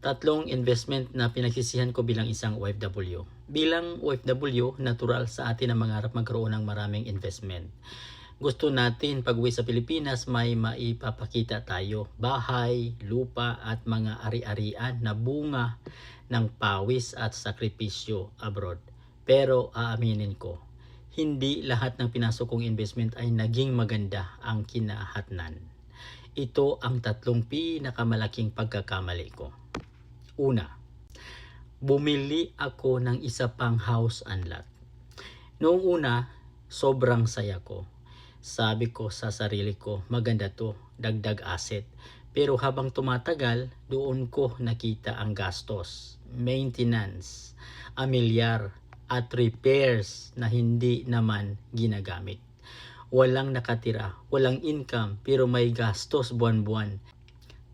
Tatlong investment na pinagsisihan ko bilang isang OFW. Bilang OFW, natural sa atin ang mangarap magkaroon ng maraming investment. Gusto natin pag uwi sa Pilipinas may maipapakita tayo. Bahay, lupa at mga ari-arian na bunga ng pawis at sakripisyo abroad. Pero aaminin ko, hindi lahat ng pinasok kong investment ay naging maganda ang kinahatnan. Ito ang tatlong pinakamalaking pagkakamali ko. Una, bumili ako ng isa pang house and lot. Noong una, sobrang saya ko. Sabi ko sa sarili ko, maganda to, dagdag asset. Pero habang tumatagal, doon ko nakita ang gastos, maintenance, amilyar, at repairs na hindi naman ginagamit. Walang nakatira, walang income, pero may gastos buwan-buwan.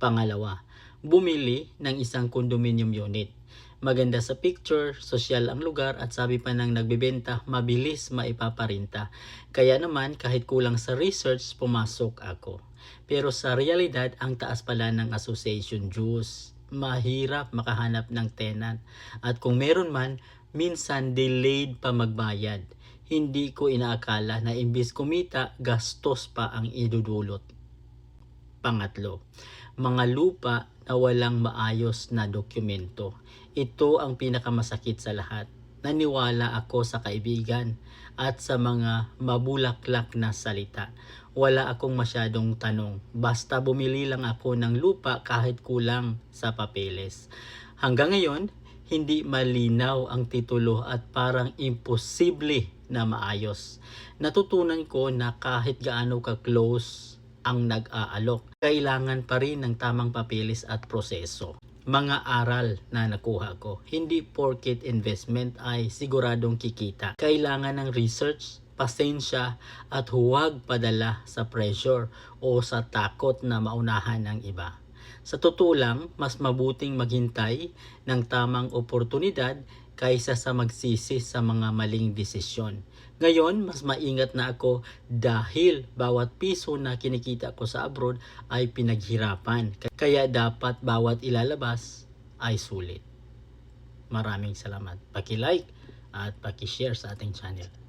Pangalawa, bumili ng isang condominium unit. Maganda sa picture, sosyal ang lugar at sabi pa ng nagbebenta, mabilis maipaparinta. Kaya naman kahit kulang sa research, pumasok ako. Pero sa realidad, ang taas pala ng association dues. Mahirap makahanap ng tenant. At kung meron man, minsan delayed pa magbayad. Hindi ko inaakala na imbis kumita, gastos pa ang idudulot. Pangatlo, mga lupa na walang maayos na dokumento. Ito ang pinakamasakit sa lahat. Naniwala ako sa kaibigan at sa mga mabulaklak na salita. Wala akong masyadong tanong. Basta bumili lang ako ng lupa kahit kulang sa papeles. Hanggang ngayon, hindi malinaw ang titulo at parang imposible na maayos. Natutunan ko na kahit gaano ka-close ang nag-aalok, kailangan pa rin ng tamang papeles at proseso. Mga aral na nakuha ko, hindi porket investment ay siguradong kikita. Kailangan ng research, pasensya at huwag padala sa pressure o sa takot na maunahan ng iba. Sa totoo lang, mas mabuting maghintay ng tamang oportunidad kaysa sa magsisi sa mga maling desisyon. Ngayon, mas maingat na ako dahil bawat piso na kinikita ko sa abroad ay pinaghirapan. Kaya dapat bawat ilalabas ay sulit. Maraming salamat. Paki-like at paki-share sa ating channel.